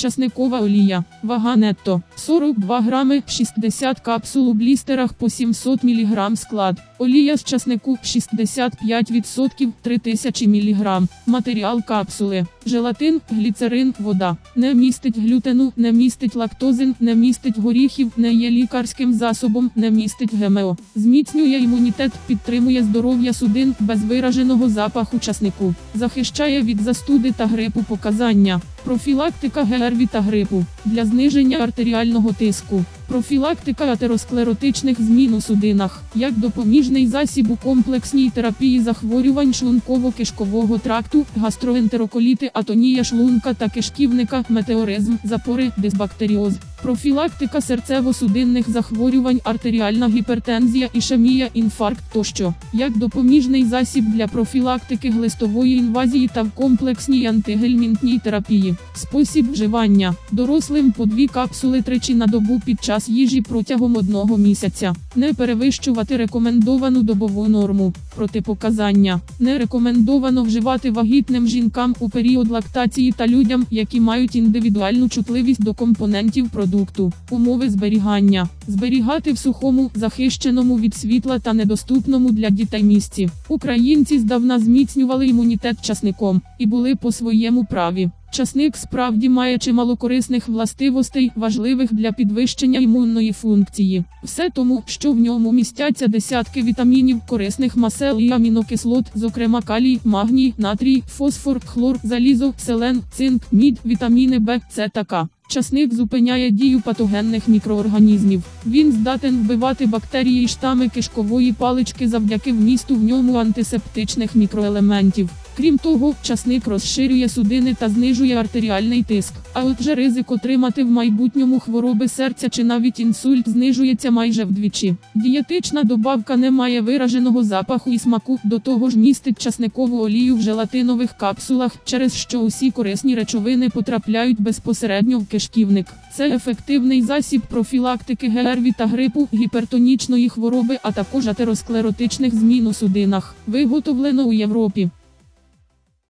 Часникова олія. Вага нетто 42 грами, 60 капсул у блістерах по 700 мг склад. Олія з часнику 65% 3000 мг. Матеріал капсули. Желатин, гліцерин, вода. Не містить глютену, не містить лактозин, не містить горіхів, не є лікарським засобом, не містить ГМО. Зміцнює імунітет, підтримує здоров'я судин без вираженого запаху часнику. Захищає від застуди та грипу показання. Профілактика ГРВІ та грипу для зниження артеріального тиску. Профілактика атеросклеротичних змін у судинах як допоміжний засіб у комплексній терапії захворювань шлунково-кишкового тракту, гастроентероколіти, атонія шлунка та кишківника, метеоризм, запори, дисбактеріоз. Профілактика серцево-судинних захворювань, артеріальна гіпертензія, ішемія, інфаркт тощо, як допоміжний засіб для профілактики глистової інвазії та в комплексній антигельмінтній терапії. Спосіб вживання дорослим по дві капсули тричі на добу під час їжі протягом одного місяця. Не перевищувати рекомендовану добову норму. Протипоказання не рекомендовано вживати вагітним жінкам у період лактації та людям, які мають індивідуальну чутливість до компонентів продукту. Умови зберігання зберігати в сухому, захищеному від світла та недоступному для дітей місці. Українці здавна зміцнювали імунітет часником і були по своєму праві. Часник справді має чимало корисних властивостей, важливих для підвищення імунної функції. Все тому, що в ньому містяться десятки вітамінів, корисних масел і амінокислот, зокрема калій, магній, натрій, фосфор, хлор, залізо, селен, цинк, мідь, вітаміни Б, С та К. Часник зупиняє дію патогенних мікроорганізмів. Він здатен вбивати бактерії і штами кишкової палички завдяки вмісту в ньому антисептичних мікроелементів. Крім того, часник розширює судини та знижує артеріальний тиск. А отже, ризик отримати в майбутньому хвороби серця чи навіть інсульт знижується майже вдвічі. Дієтична добавка не має вираженого запаху і смаку, до того ж містить часникову олію в желатинових капсулах, через що усі корисні речовини потрапляють безпосередньо в кишківник. Це ефективний засіб профілактики ГРВІ та грипу, гіпертонічної хвороби, а також атеросклеротичних змін у судинах. Виготовлено у Європі.